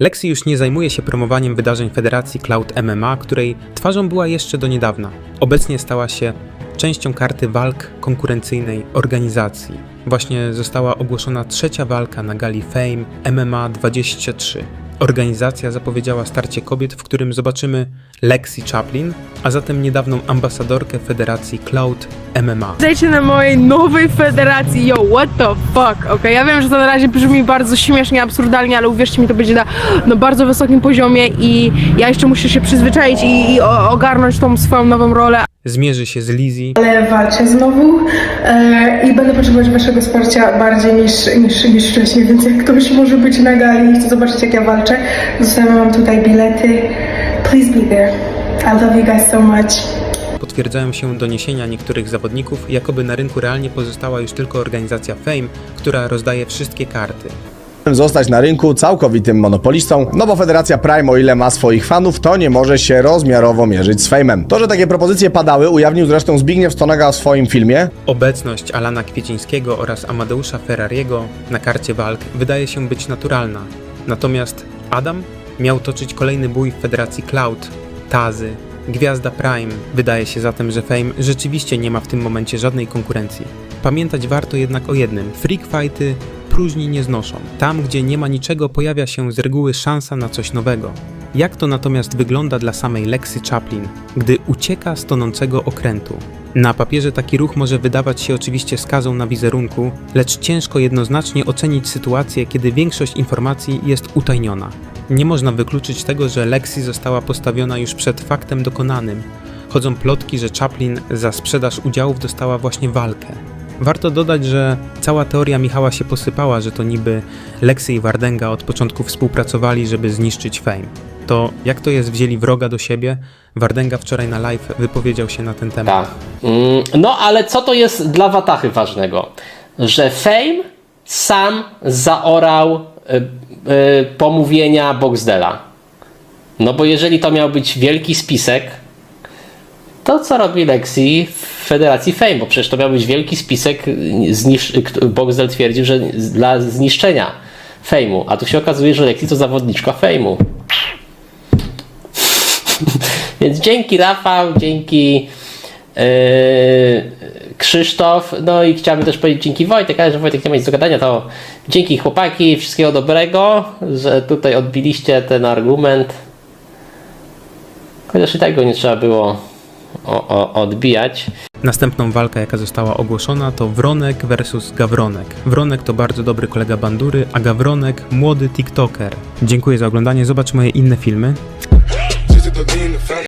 Lexi już nie zajmuje się promowaniem wydarzeń Federacji Cloud MMA, której twarzą była jeszcze do niedawna. Obecnie stała się częścią karty walk konkurencyjnej organizacji. Właśnie została ogłoszona trzecia walka na gali Fame MMA 23. Organizacja zapowiedziała starcie kobiet, w którym zobaczymy Lexi Chaplin, a zatem niedawną ambasadorkę Federacji Cloud MMA. Witajcie na mojej nowej federacji. Yo, what the fuck? Ok, ja wiem, że to na razie brzmi bardzo śmiesznie, absurdalnie, ale uwierzcie mi, to będzie na no, bardzo wysokim poziomie i ja jeszcze muszę się przyzwyczaić i, i ogarnąć tą swoją nową rolę. Zmierzy się z Lizzie, ale walczę znowu e, i będę potrzebować waszego wsparcia bardziej niż, niż, niż wcześniej, więc jak ktoś może być na gali i chce zobaczyć jak ja walczę, zostawiam tutaj bilety. Please be there. I love you guys so much. Potwierdzają się doniesienia niektórych zawodników, jakoby na rynku realnie pozostała już tylko organizacja Fame, która rozdaje wszystkie karty. Zostać na rynku całkowitym monopolistą, no bo Federacja Prime, o ile ma swoich fanów, to nie może się rozmiarowo mierzyć z Fejmem. To, że takie propozycje padały, ujawnił zresztą Zbigniew Stonaga w swoim filmie, Obecność Alana Kwiecińskiego oraz Amadeusza Ferrariego na karcie walk wydaje się być naturalna. Natomiast Adam miał toczyć kolejny bój w Federacji Cloud, Tazy, Gwiazda Prime. Wydaje się zatem, że Fame rzeczywiście nie ma w tym momencie żadnej konkurencji. Pamiętać warto jednak o jednym: freak fighty próżni nie znoszą. Tam, gdzie nie ma niczego, pojawia się z reguły szansa na coś nowego. Jak to natomiast wygląda dla samej Lexi Chaplin, gdy ucieka z tonącego okrętu? Na papierze taki ruch może wydawać się oczywiście skazą na wizerunku, lecz ciężko jednoznacznie ocenić sytuację, kiedy większość informacji jest utajniona. Nie można wykluczyć tego, że Lexi została postawiona już przed faktem dokonanym. Chodzą plotki, że Chaplin za sprzedaż udziałów dostała właśnie walkę. Warto dodać, że cała teoria Michała się posypała, że to niby Lexi i Wardenga od początku współpracowali, żeby zniszczyć Fame. To jak to jest wzięli wroga do siebie? Wardenga wczoraj na live wypowiedział się na ten temat. Tak. Mm, No ale co to jest dla Watachy ważnego? Że Fame sam zaorał y, y, pomówienia Boxdela. No bo jeżeli to miał być wielki spisek, to co robi Lexi w Federacji Fame? Bo przecież to miał być wielki spisek, Boxdel twierdził, że dla zniszczenia Fame'u. A tu się okazuje, że Lexi to zawodniczka Fame'u. Więc dzięki Rafał, dzięki yy, Krzysztof, no i chciałbym też powiedzieć dzięki Wojtek, ale że Wojtek nie ma nic do gadania, to dzięki chłopaki, wszystkiego dobrego, że tutaj odbiliście ten argument. Chociaż i tak go nie trzeba było o, o, odbijać. Następną walkę, jaka została ogłoszona, to Wronek versus Gawronek. Wronek to bardzo dobry kolega Bandury, a Gawronek młody TikToker. Dziękuję za oglądanie, zobacz moje inne filmy.